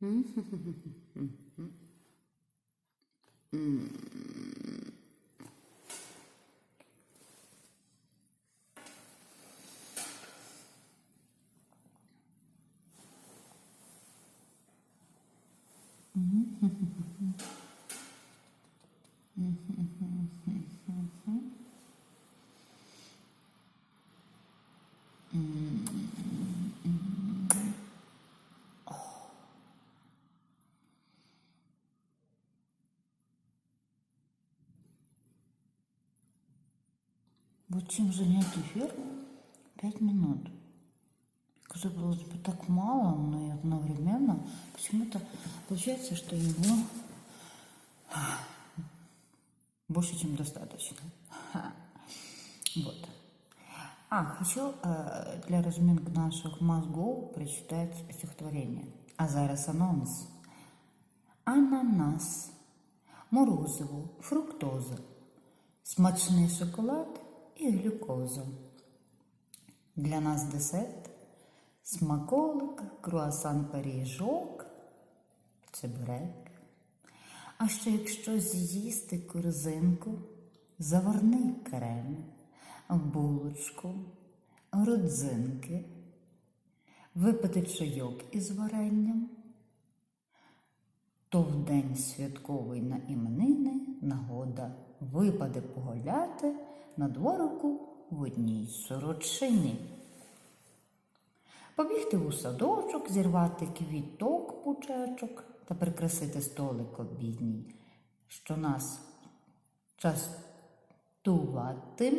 嗯。哼哼哼哼哼哼，嗯。哼，嗯。哼哼哼哼，嗯。哼哼哼哼，嗯。哼哼哼哼。Вот чем занять эфир? Пять минут. Казалось бы, так мало, но и одновременно почему-то получается, что его больше, чем достаточно. Вот. А, хочу э, для разминки наших мозгов прочитать стихотворение. А зараз анонс. Ананас, морозиво, фруктоза, смачний шоколад і глюкоза. Для нас десерт, смаколик, круасан пиріжок, чебурек. А ще якщо з'їсти корзинку, заварний крем, булочку, родзинки, випити чайок із варенням, то в день святковий на іменини нагода випаде погуляти на дворику в одній сорочині. Побігти у садочок, зірвати квіток пучечок та прикрасити столик обідній, що нас частуватиме